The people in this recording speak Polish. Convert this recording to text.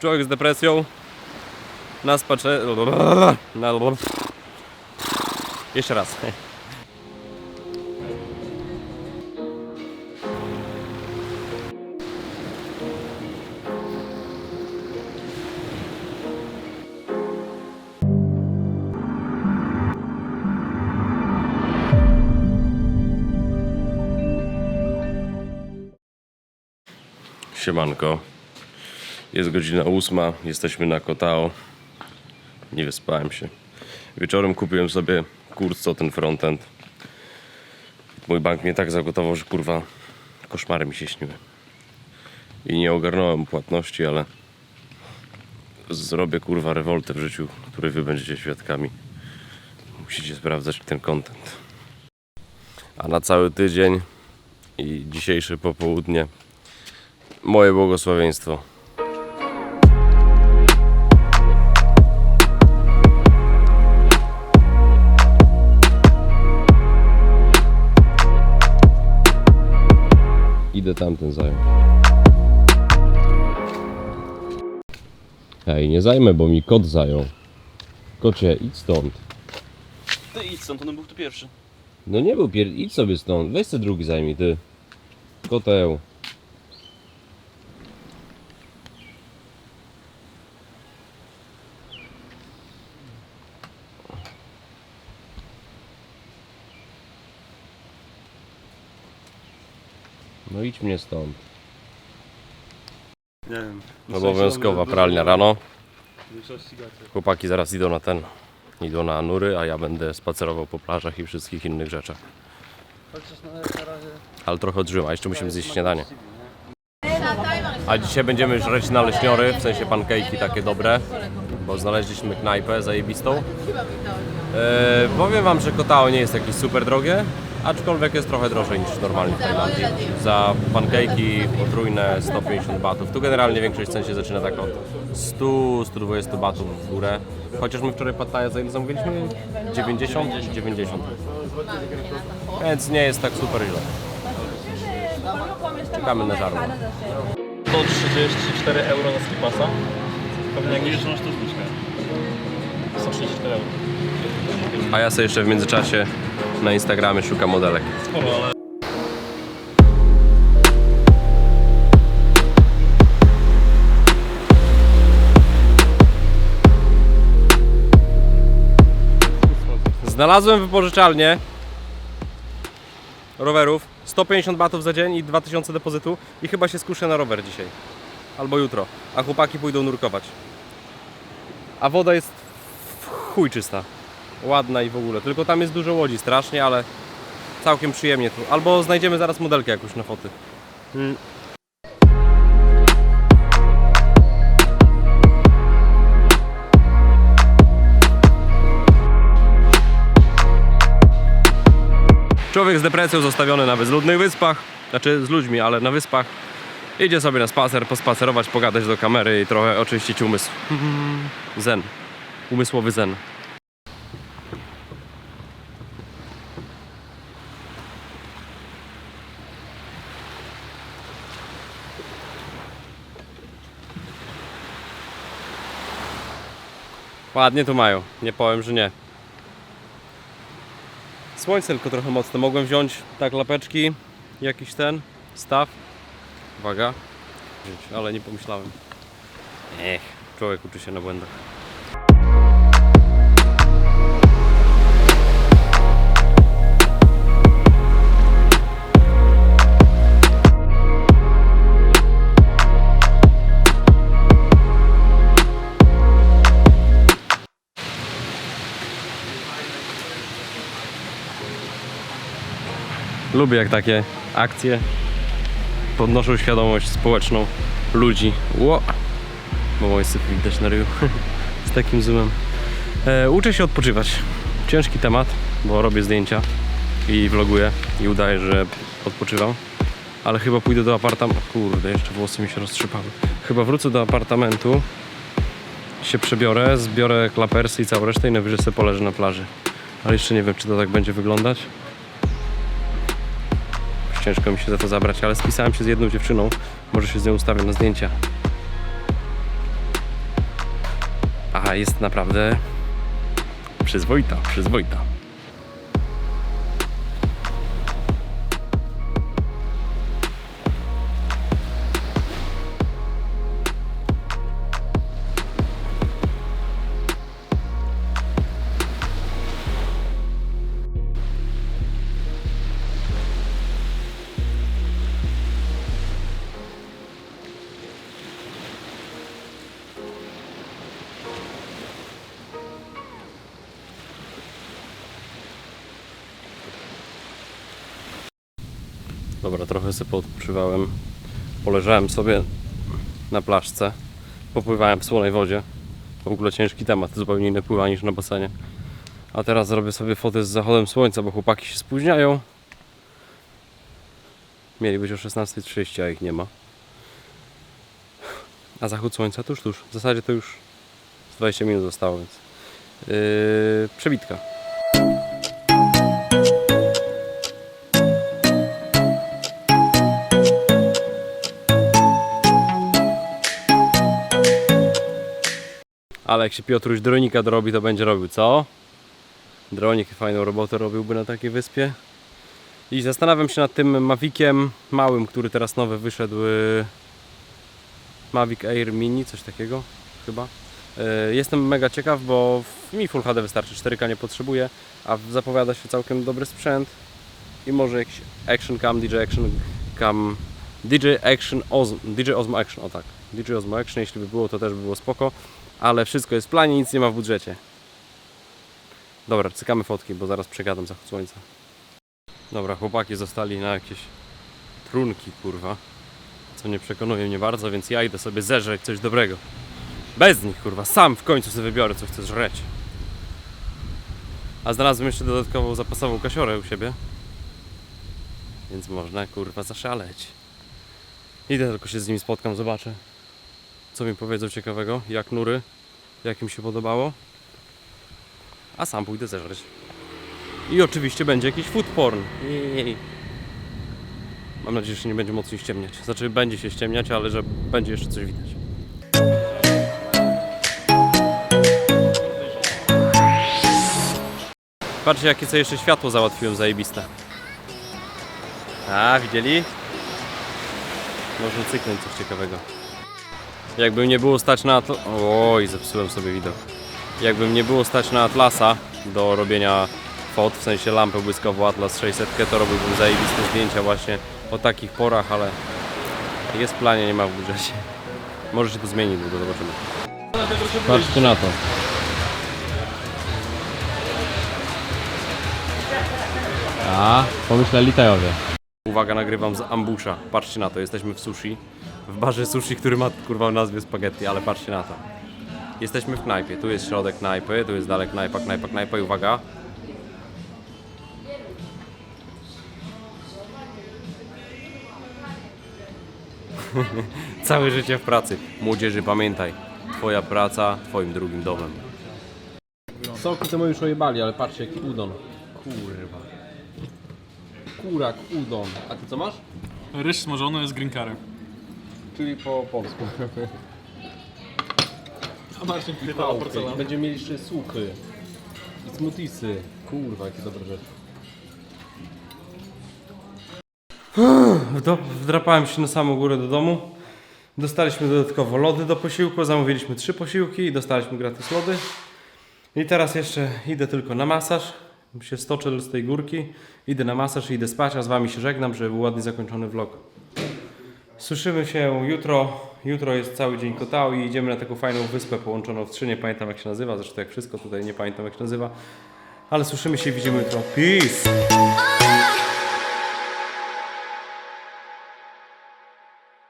Człowiek z depresją. Na spacze... Na... Jeszcze raz. Siemanko. Jest godzina ósma, jesteśmy na Kotao. Nie wyspałem się. Wieczorem kupiłem sobie kurs co ten frontend. Mój bank mnie tak zagotował, że kurwa koszmary mi się śniły. I nie ogarnąłem płatności, ale zrobię kurwa rewoltę w życiu, której wy będziecie świadkami. Musicie sprawdzać ten content. A na cały tydzień i dzisiejsze popołudnie moje błogosławieństwo. Idę tamten zająć. Ej, nie zajmę, bo mi kot zajął. Kocie, idź stąd. Ty idź stąd, on był tu pierwszy. No nie był pier... idź sobie stąd. Weź se drugi zajmij, ty. Koteł. No idź mnie stąd. Nie wiem. Obowiązkowa pralnia rano. Chłopaki zaraz idą na ten. Idą na nury, a ja będę spacerował po plażach i wszystkich innych rzeczach. Ale trochę odżyłem, a jeszcze musimy zjeść śniadanie. A dzisiaj będziemy żreć na leśniory, w sensie pancake'i takie dobre, bo znaleźliśmy knajpę zajebistą. Eee, powiem wam, że Kotao nie jest jakieś super drogie, aczkolwiek jest trochę drożej niż normalnie w Tajlandii. Za pancake'i potrójne 150 batów. Tu generalnie większość cen się zaczyna tak od 100-120 batów w górę. Chociaż my wczoraj pataja za ile zamówiliśmy? 90? 90. Więc nie jest tak super źle. Czekamy na żarło. 134 euro na skipasa. Pewnie jak widzisz, że masz tu zniżkę. 134 euro. A ja sobie jeszcze w międzyczasie na Instagramie szukam modelek. Znalazłem wypożyczalnię rowerów. 150 batów za dzień i 2000 depozytu i chyba się skuszę na rower dzisiaj. Albo jutro. A chłopaki pójdą nurkować. A woda jest chuj czysta. Ładna i w ogóle. Tylko tam jest dużo łodzi strasznie, ale całkiem przyjemnie tu. Albo znajdziemy zaraz modelkę jakąś na foty. Mm. Człowiek z depresją zostawiony na bezludnych wyspach, znaczy z ludźmi, ale na wyspach. Idzie sobie na spacer, pospacerować, pogadać do kamery i trochę oczyścić umysł. Zen. Umysłowy zen. Ładnie tu mają, nie powiem, że nie. Słońce tylko trochę mocne. Mogłem wziąć tak lapeczki, jakiś ten staw. Uwaga. Ale nie pomyślałem. Ech, człowiek uczy się na błędach. Lubię jak takie akcje podnoszą świadomość społeczną ludzi. Ło! Moje sypy widać na ryju z takim zoomem. E, uczę się odpoczywać. Ciężki temat, bo robię zdjęcia i vloguję i udaję, że odpoczywam. Ale chyba pójdę do apartamentu. Kurde, jeszcze włosy mi się roztrzypały. Chyba wrócę do apartamentu, się przebiorę, zbiorę klapersy i całą resztę i najwyżej sobie poleżę na plaży. Ale jeszcze nie wiem, czy to tak będzie wyglądać. Ciężko mi się za to zabrać, ale spisałem się z jedną dziewczyną. Może się z nią ustawię na zdjęcia. Aha, jest naprawdę przyzwoita, przyzwoita. Dobra, trochę sobie poodpływałem. Poleżałem sobie na plaszce. Popływałem w słonej wodzie. W ogóle ciężki temat, zupełnie inne pływanie niż na basenie. A teraz zrobię sobie fotę z zachodem słońca, bo chłopaki się spóźniają. Mieli być o 16.30, a ich nie ma. A zachód słońca tuż, tuż. W zasadzie to już z 20 minut zostało, więc... Yy, przebitka. Ale jak się Piotruś dronika dorobi, to będzie robił, co? Dronik fajną robotę robiłby na takiej wyspie. I zastanawiam się nad tym Maviciem małym, który teraz nowy wyszedł. y, Mavic Air Mini, coś takiego chyba. Y, Jestem mega ciekaw, bo mi Full HD wystarczy, 4K nie potrzebuję, a zapowiada się całkiem dobry sprzęt. I może jakiś Action Cam, DJ Action Cam, DJ Action Osmo, DJ Osmo Action, o tak. DJ Osmo Action, jeśli by było, to też by było spoko ale wszystko jest w planie, nic nie ma w budżecie. Dobra, cykamy fotki, bo zaraz przegadam zachód słońca. Dobra, chłopaki zostali na jakieś trunki, kurwa. Co nie przekonuje mnie bardzo, więc ja idę sobie zeżreć coś dobrego. Bez nich, kurwa, sam w końcu sobie wybiorę, co chcę żreć. A znalazłem jeszcze dodatkową zapasową kasiorę u siebie. Więc można, kurwa, zaszaleć. Idę tylko się z nimi spotkam, zobaczę co mi powiedzą ciekawego, jak nury, jak im się podobało. A sam pójdę zeżreć. I oczywiście będzie jakiś food porn. Jej. Mam nadzieję, że nie będzie mocniej ściemniać. Znaczy będzie się ściemniać, ale że będzie jeszcze coś widać. Patrzcie jakie sobie jeszcze światło załatwiłem zajebiste. A, widzieli? Można cyknąć coś ciekawego. Jakby nie było stać na Atl... Oj, zepsułem sobie widok. Jakby nie było stać na Atlasa do robienia fot, w sensie lampę błyskową Atlas 600, to robiłbym zajebiste zdjęcia właśnie o takich porach, ale jest planie, nie ma w budżecie. Może się to zmieni długo, zobaczymy. Patrzcie na to. A, pomyśleli Tejowie. Uwaga, nagrywam z ambusza. Patrzcie na to, jesteśmy w sushi. W barze sushi, który ma kurwa w nazwie spaghetti, ale patrzcie na to. Jesteśmy w knajpie. Tu jest środek knajpy, tu jest dalej knajpa, knajpa, knajpa i uwaga. Całe życie w pracy. Młodzieży, pamiętaj. Twoja praca, twoim drugim domem. Soki to my już ojebali, ale patrzcie jaki udon. Kurwa. Kurak, udon. A ty co masz? Ryż smażony z green curry. Czyli po polsku. A Marcin pytał o porcelan. Będziemy mieli jeszcze słupy. I smoothiesy. Kurwa, jakie dobre rzeczy. Wdo- Wdrapałem się na samą górę do domu. Dostaliśmy dodatkowo lody do posiłku. Zamówiliśmy trzy posiłki i dostaliśmy gratis lody. I teraz jeszcze idę tylko na masaż. Się stoczę z tej górki. Idę na masaż i idę spać, a z wami się żegnam, żeby był ładnie zakończony vlog. Słyszymy się jutro. Jutro jest cały dzień kotał i idziemy na taką fajną wyspę połączoną w trzy. Nie pamiętam jak się nazywa, zresztą jak wszystko tutaj nie pamiętam jak się nazywa. Ale słyszymy się i widzimy jutro. Peace!